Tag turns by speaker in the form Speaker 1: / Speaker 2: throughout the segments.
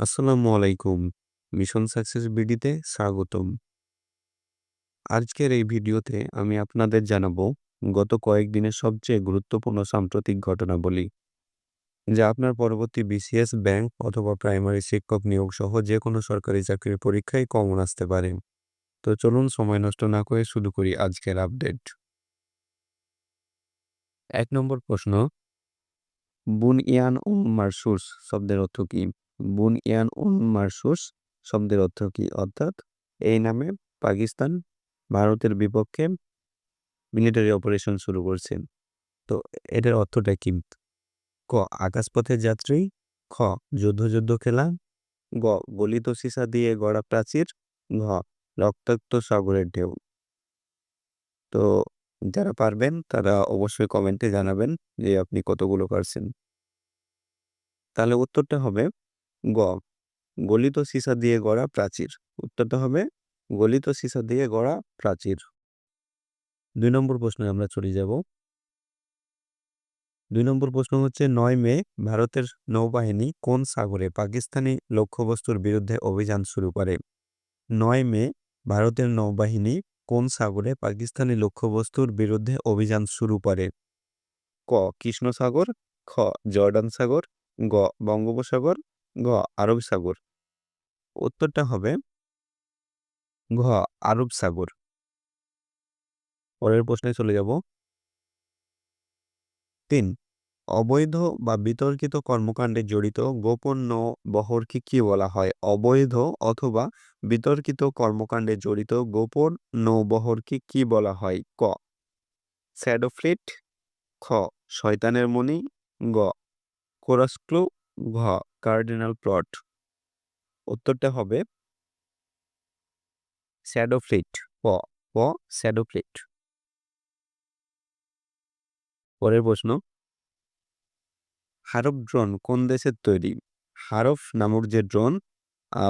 Speaker 1: আসসালামু আলাইকুম। Mission success বিডিতে স্বাগতম। আজকের এই ভিডিওতে আমি আপনাদের জানাব গত কয়েকদিনের সবচেয়ে গুরুত্বপূর্ণ সাম্প্রতিক ঘটনাবলী, যা আপনার পরবর্তী বিসিএস ব্যাংক অথবা প্রাইমারি শিক্ষক নিয়োগ সহ যে কোনো সরকারি চাকরির পরীক্ষায় কমন আসতে পারে। তো চলুন সময় নষ্ট না করে শুরু করি আজকের আপডেট। এক নম্বর প্রশ্ন বুন ইয়ান উম মারসুস শব্দের অর্থ কি? বুন ইয়ান উন মারসুস শব্দের অর্থ কি? অর্থাৎ এই নামে পাকিস্তান ভারতের বিপক্ষে মিলিটারি অপারেশন শুরু করছে। তো এটার অর্থটা কি? ক আকাশপথের যাত্রী। খ যুদ্ধ যুদ্ধ খেলা। গ, গলিত সীসা দিয়ে গড়া প্রাচীর। ঘ, রক্তাক্ত সাগরের ঢেউ। তো যারা পারবেন, তারা অবশ্যই কমেন্টে জানাবেন যে আপনি কতগুলো পারছেন। তাহলে উত্তরটা হবে গ। গলিত সীসা দিয়ে গড়া প্রাচীর। উত্তরটা হবে, গলিত সীসা দিয়ে গড়া প্রাচীর। দুই নম্বর প্রশ্নে আমরা চলে যাব। দুই নম্বর প্রশ্ন হচ্ছে, নয় মে, ভারতের নৌবাহিনী কোন সাগরে পাকিস্তানি লক্ষ্যবস্তুর বিরুদ্ধে অভিযান শুরু করে? নয় মে, ভারতের নৌবাহিনী কোন সাগরে পাকিস্তানি লক্ষ্যবস্তুর বিরুদ্ধে অভিযান শুরু করে? ক কৃষ্ণ সাগর খ, জর্ডান সাগর, গ, বঙ্গোপসাগর ঘ আরব সাগর। উত্তরটা হবে ঘ, আরব সাগর। পরের প্রশ্নে চলে যাব। তিন, অবৈধ বা বিতর্কিত কর্মকাণ্ডে জড়িত গোপন নৌ বহরকে কি বলা হয়? অবৈধ অথবা বিতর্কিত কর্মকাণ্ডে জড়িত গোপন নৌবহরকে কি বলা হয়? ক স্যাডোফ্লিট খ, শয়তানের মণি। গ কোরাসক্লু ঘ কার্ডিনাল প্লট উত্তরটা হবে স্যাডোফ্লিট প প স্যাডোফ্লিট পরের প্রশ্ন, হারফ ড্রোন কোন দেশের তৈরি? হারফ নামক যে ড্রোন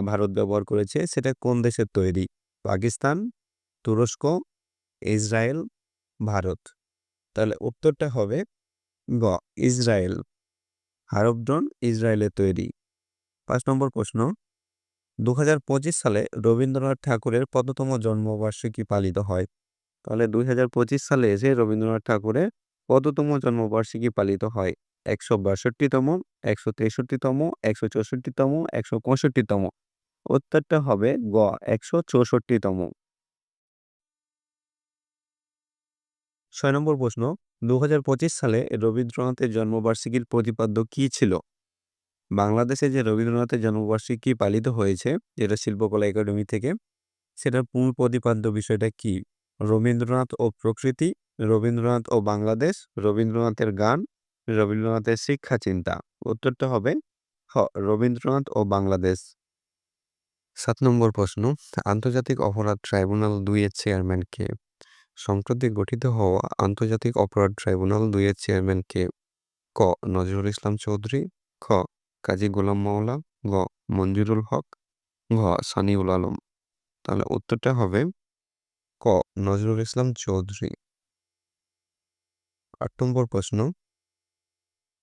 Speaker 1: ভারত ব্যবহার করেছে, সেটা কোন দেশের তৈরি? পাকিস্তান, তুরস্ক, ইসরায়েল, ভারত। তাহলে উত্তরটা হবে গ, ইসরায়েল। হারফ ড্রোন ইসরায়েলের তৈরি। পাঁচ নম্বর প্রশ্ন। দু হাজার পঁচিশ সালে রবীন্দ্রনাথ ঠাকুরের কততম জন্মবার্ষিকী পালিত হয়। তাহলে দু হাজার পঁচিশ সালে এসে রবীন্দ্রনাথ ঠাকুরের কততম জন্মবার্ষিকী পালিত হয়। একশো বাষট্টিতম, একশো তেষট্টিতম, একশো চৌষট্টিতম, একশো পঁয়ষট্টিতম। উত্তরটা হবে গ, একশো চৌষট্টিতম। ছয় নম্বর প্রশ্ন। দু হাজার পঁচিশ সালে রবীন্দ্রনাথের জন্মবার্ষিকীর প্রতিপাদ্য কি ছিল? বাংলাদেশে যে রবীন্দ্রনাথের জন্মবার্ষিকী পালিত হয়েছে, যেটা শিল্পকলা একাডেমি থেকে, সেটার মূল প্রতিপাদ্য বিষয়টা কি? রবীন্দ্রনাথ ও প্রকৃতি, রবীন্দ্রনাথ ও বাংলাদেশ, রবীন্দ্রনাথের গান, রবীন্দ্রনাথের শিক্ষা চিন্তা উত্তরটা হবে হ, রবীন্দ্রনাথ ও বাংলাদেশ। সাত নম্বর প্রশ্ন, আন্তর্জাতিক অপরাধ ট্রাইব্যুনাল দুইয়ের চেয়ারম্যান কে? সম্প্রতি গঠিত হওয়া আন্তর্জাতিক অপরাধ ট্রাইব্যুনাল দুইয়ের চেয়ারম্যান কে ক. নজরুল ইসলাম চৌধুরী, খ. কাজী গোলাম মাওলা, গ. মঞ্জুরুল হক, ঘ. সানিউল আলম। তাহলে উত্তরটা হবে ক. নজরুল ইসলাম চৌধুরী। আট নম্বর প্রশ্ন।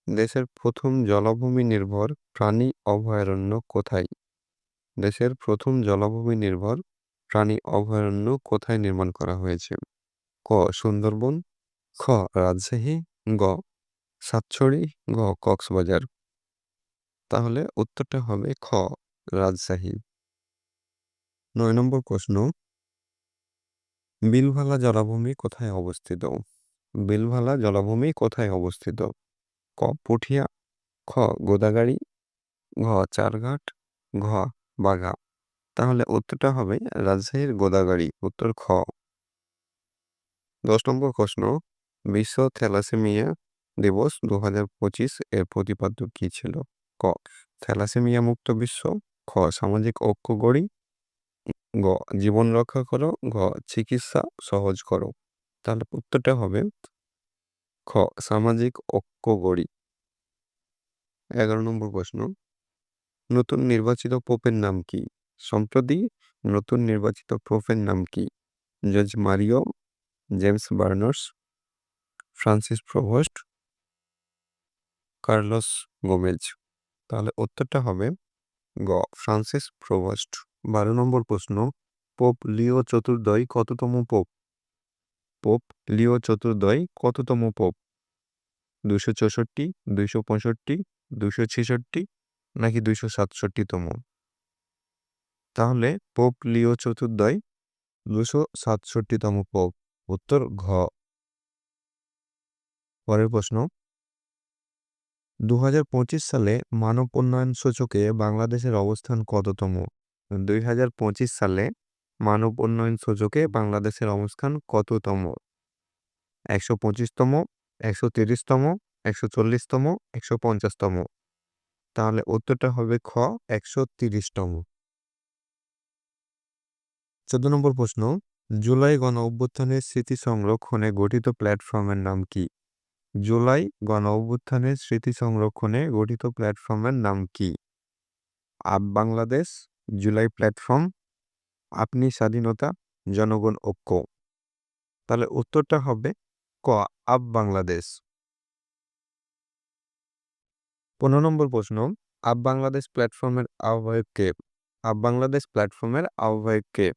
Speaker 1: দেশের প্রথম জলাভূমি নির্ভর প্রাণী অভয়ারণ্য কোথায়? দেশের প্রথম জলাভূমি নির্ভর প্রাণী অভয়ারণ্য কোথায় নির্মাণ করা হয়েছে? ক সুন্দরবন, খ রাজশাহী, গ সাতছড়ি, গ কক্সবাজার। তাহলে উত্তরটা হবে খ রাজশাহী। নয় নম্বর প্রশ্ন। বিলভালা জলাভূমি কোথায় অবস্থিত? বিলভালা জলাভূমি কোথায় অবস্থিত? ক পুঠিয়া, খ গোদাগাড়ি, ঘ চারঘাট, ঘ বাঘা। তাহলে উত্তরটা হবে রাজশাহীর গোদাগাড়ি, উত্তর খ। দশ নম্বর প্রশ্ন, বিশ্ব থ্যালাসেমিয়া দিবস দু হাজার পঁচিশ এর প্রতিপাদ্য কী ছিল? ক, থ্যালাসেমিয়া মুক্ত বিশ্ব, খ, সামাজিক ঐক্য গড়ি, গ, জীবন রক্ষা করো, ঘ, চিকিৎসা সহজ করো। তাহলে উত্তরটা হবে খ, সামাজিক ঐক্য গড়ি। এগারো নম্বর প্রশ্ন, নতুন নির্বাচিত পোপের নাম কি? সম্প্রতি নতুন নির্বাচিত পোপের নাম কি? জজ Mario James Berners Francis Prevost Carlos Gomez তাহলে উত্তরটা হবে গ। ফ্রান্সিস প্রোভস্ট বারো নম্বর প্রশ্ন। পোপ লিও চতুর্দয় কততম পোপ পোপ লিও চতুর্দয় কততম পোপ দুশো চৌষট্টি, দুইশো পঁয়ষট্টি দুশো ছেষট্টি নাকি দুইশো সাতষট্টিতম? তাহলে পোপ লিও চতুর্দয় দুশো সাতষট্টিতম পোপ উত্তর ঘ। পরের প্রশ্ন। দু হাজার পঁচিশ সালে মানব উন্নয়ন সূচকে বাংলাদেশের অবস্থান কততম? দুই হাজার পঁচিশ সালে মানব উন্নয়ন সূচকে বাংলাদেশের অবস্থান কততম? একশো পঁচিশতম, একশো তিরিশতম, একশো চল্লিশতম, একশো পঞ্চাশতম। তাহলে উত্তরটা হবে খ, একশো তিরিশতম। চোদ্দ নম্বর প্রশ্ন। জুলাই গণ অভ্যুত্থানের স্মৃতি সংরক্ষণে গঠিত প্ল্যাটফর্মের নাম কি? জুলাই গণ অভ্যুত্থানের স্মৃতি সংরক্ষণে গঠিত প্ল্যাটফর্মের নাম কি? আপ বাংলাদেশ, জুলাই প্ল্যাটফর্ম, আপনি স্বাধীনতা, জনগণ ঐক্য। তাহলে উত্তরটা হবে ক, আপ বাংলাদেশ। পনেরো নম্বর প্রশ্ন, আপ বাংলাদেশ প্ল্যাটফর্মের আহ্বায়ক কে? আপ বাংলাদেশ প্ল্যাটফর্মের আহ্বায়ক কে?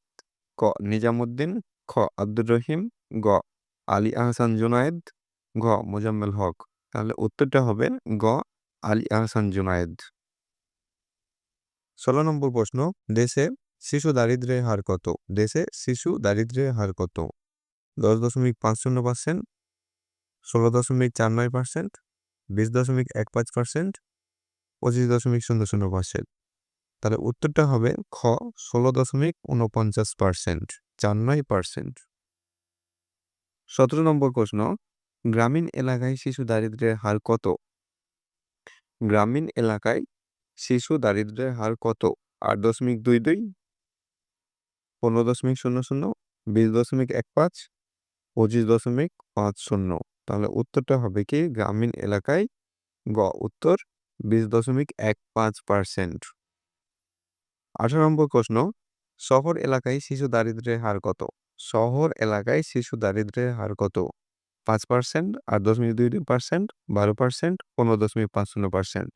Speaker 1: ক নিজামুদ্দিন, খ আব্দুর রহিম, গ আলী আহসান জুনায়েদ, ঘ মোজাম্মেল হক। তাহলে উত্তরটা হবে গ আলী আহসান জুনায়েদ। ষোলো নম্বর প্রশ্ন, দেশে শিশু দারিদ্র্যের হার কত? দেশে শিশু দারিদ্র্যের হার কত? দশ দশমিক পাঁচ শূন্য পার্সেন্ট, ষোলো দশমিক চার নয় পার্সেন্ট, বিশ দশমিক এক পাঁচ পার্সেন্ট, পঁচিশ দশমিক শূন্য শূন্য পার্সেন্ট। তাহলে উত্তরটা হবে খ, ষোলো দশমিক উনপঞ্চাশ পার্সেন্ট চার নয় পার্সেন্ট সতেরো নম্বর প্রশ্ন, গ্রামীণ এলাকায় শিশু দারিদ্র্যের হার কত? গ্রামীণ এলাকায় শিশু দারিদ্র্যের হার কত? আট দশমিক দুই দুই, পনেরো দশমিক শূন্য শূন্য, বিশ দশমিক এক পাঁচ, পঁচিশ দশমিক পাঁচ শূন্য। তাহলে উত্তরটা হবে কি, গ্রামীণ এলাকায় গ, উত্তর বিশ দশমিক এক পাঁচ পার্সেন্ট আঠারো নম্বর প্রশ্ন, শহর এলাকায় শিশু দারিদ্র্যের হার কত? শহর এলাকায় শিশু দারিদ্র্যের হার কত? পাঁচ পার্সেন্ট আট দশমিক দুই দুই পার্সেন্ট বারো পার্সেন্ট পনেরো দশমিক পাঁচ শূন্য পার্সেন্ট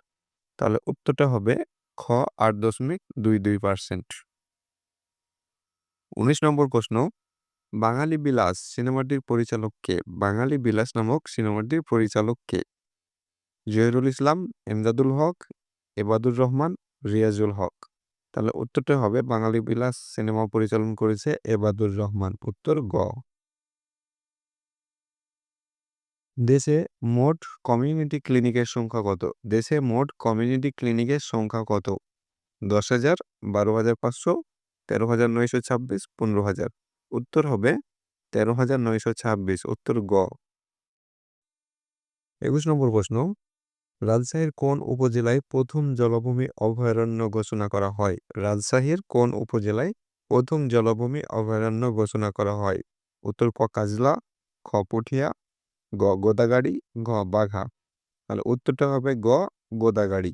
Speaker 1: তাহলে উত্তরটা হবে খ আট দশমিক দুই দুই পার্সেন্ট উনিশ নম্বর প্রশ্ন, বাঙালি বিলাস সিনেমাটির পরিচালক কে? বাঙালি বিলাস নামক সিনেমাটির পরিচালক কে? জহিরুল ইসলাম এমদাদুল হক, এবাদুর রহমান, রিয়াজুল হক। তাহলে উত্তরটা হবে বাঙালি বিলাস সিনেমা পরিচালন করেছে এবাদুর রহমান। উত্তর গ। দেশে মোট কমিউনিটি ক্লিনিকের সংখ্যা কত? দেশে মোট কমিউনিটি ক্লিনিকের সংখ্যা কত? দশ হাজার, বারো হাজার পাঁচশো, তেরো হাজার নয়শো ছাব্বিশ, পনেরো হাজার। উত্তর হবে তেরো হাজার নয়শো ছাব্বিশ। উত্তর গ। একুশ নম্বর প্রশ্ন। রাজশাহীর কোন উপজেলায় প্রথম জলভূমি অভয়ারণ্য ঘোষণা করা হয়? রাজশাহীর কোন উপজেলায় প্রথম জলভূমি অভয়ারণ্য ঘোষণা করা হয়? উত্তর ক, কাজলা, খ, পুঠিয়া, গ, গোদাগাড়ি, ঘ, বাঘা। তাহলে উত্তরটা হবে গ, গোদাগাড়ি।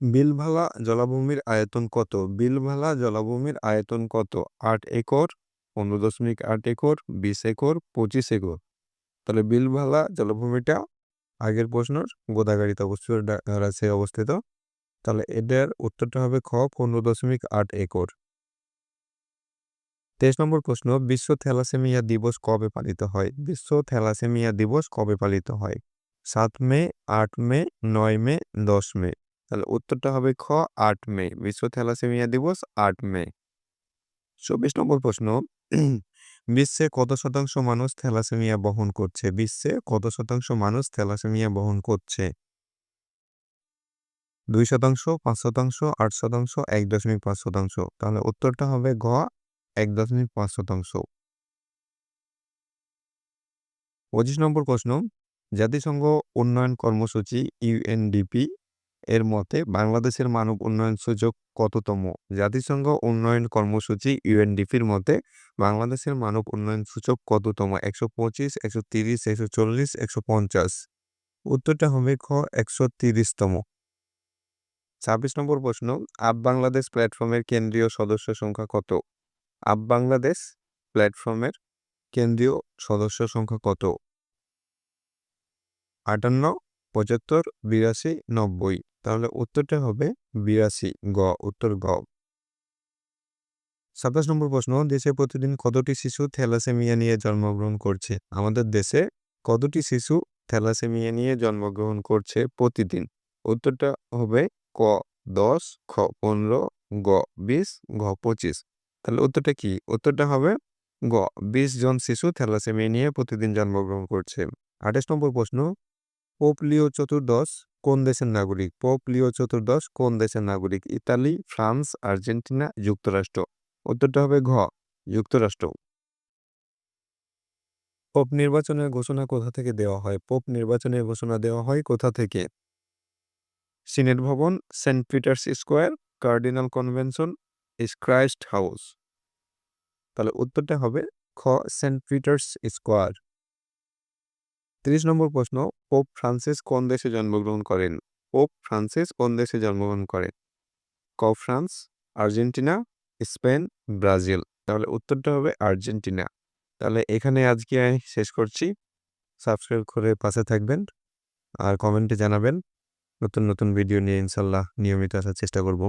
Speaker 1: বিলভালা জলাভূমির আয়তন কত? বিলভালা জলাভূমির আয়তন কত? আট একর, পনেরো দশমিক আট একর, বিশ একর, পঁচিশ একর। তাহলে বিলভালা জলাভূমিটা আগের প্রশ্নর গোদাগাড়িতে অবস্থিত রাজশাহী অবস্থিত। তাহলে এটার উত্তরটা হবে খ, পনেরো দশমিক আট একর। তেইশ নম্বর প্রশ্ন, বিশ্ব থ্যালাসেমিয়া দিবস কবে পালিত হয়? বিশ্ব থ্যালাসেমিয়া দিবস কবে পালিত হয়? সাত মে, আট মে, নয় মে, দশ মে। তাহলে উত্তরটা হবে খ, আট মে। বিশ্ব থ্যালাসেমিয়া দিবস, আট মে। চব্বিশ নম্বর প্রশ্ন বিশ্বে কত শতাংশ মানুষ থ্যালাসেমিয়া বহন করছে? বিশ্বে কত শতাংশ মানুষ থ্যালাসেমিয়া বহন করছে? দুই শতাংশ, পাঁচ শতাংশ, আট শতাংশ, এক দশমিক পাঁচ শতাংশ। তাহলে উত্তরটা হবে ঘ এক দশমিক পাঁচ শতাংশ। পঁচিশ নম্বর প্রশ্ন। জাতিসংঘ উন্নয়ন কর্মসূচি, ইউএনডিপি এর মতে বাংলাদেশের মানব উন্নয়ন সূচক কততম? জাতিসংঘ উন্নয়ন কর্মসূচি ইউএনডিপির মতে বাংলাদেশের মানব উন্নয়ন সূচক কততম? একশো পঁচিশ, একশো তিরিশ, একশো চল্লিশ, একশো পঞ্চাশ। উত্তরটা হবে খ, একশো তিরিশতম। ছাব্বিশ নম্বর প্রশ্ন, আপ বাংলাদেশ প্ল্যাটফর্মের কেন্দ্রীয় সদস্য সংখ্যা কত? আপ বাংলাদেশ প্ল্যাটফর্মের কেন্দ্রীয় সদস্য সংখ্যা কত? আটান্ন, পঁচাত্তর, বিরাশি, নব্বই। তাহলে উত্তরটা হবে বিরাশি গ, উত্তর গ। সাতাশ নম্বর প্রশ্ন, দেশে প্রতিদিন কতটি শিশু থ্যালাসেমিয়া নিয়ে জন্মগ্রহণ করছে? আমাদের দেশে কতটি শিশু থ্যালাসেমিয়া নিয়ে জন্মগ্রহণ করছে প্রতিদিন? উত্তরটা হবে ক, দশ, খ, পনেরো, গ, বিশ, ঘ, পঁচিশ। তাহলে উত্তরটা কি? উত্তরটা হবে গ, বিশ জন শিশু থ্যালাসেমিয়া নিয়ে প্রতিদিন জন্মগ্রহণ করছে। আঠাশ নম্বর প্রশ্ন, পোপ লিও চতুর্দশ কোন দেশের নাগরিক? পোপ লিও চতুর্দশ, কোন দেশের নাগরিক? ইতালি, ফ্রান্স, আর্জেন্টিনা, যুক্তরাষ্ট্র। উত্তরটা হবে ঘ, যুক্তরাষ্ট্র। পোপ নির্বাচনের ঘোষণা কোথা থেকে দেওয়া হয়? পোপ নির্বাচনের ঘোষণা দেওয়া হয় কোথা থেকে? সিনেট ভবন, Saint Peter's Square, cardinal convention Christ House. তাহলে উত্তরটা হবে খ, সেন্ট পিটার্স স্কোয়ার। তিরিশ নম্বর প্রশ্ন, পোপ ফ্রান্সিস কোন দেশে জন্মগ্রহণ করেন? পোপ ফ্রান্সিস কোন দেশে জন্মগ্রহণ করেন? ক, ফ্রান্স, আর্জেন্টিনা, স্পেন, ব্রাজিল। তাহলে উত্তরটা হবে আর্জেন্টিনা। তাহলে এখানে আজকে আমি শেষ করছি। সাবস্ক্রাইব করে পাশে থাকবেন আর কমেন্টে জানাবেন। নতুন নতুন ভিডিও নিয়ে ইনশাল্লাহ নিয়মিত আসার চেষ্টা করব।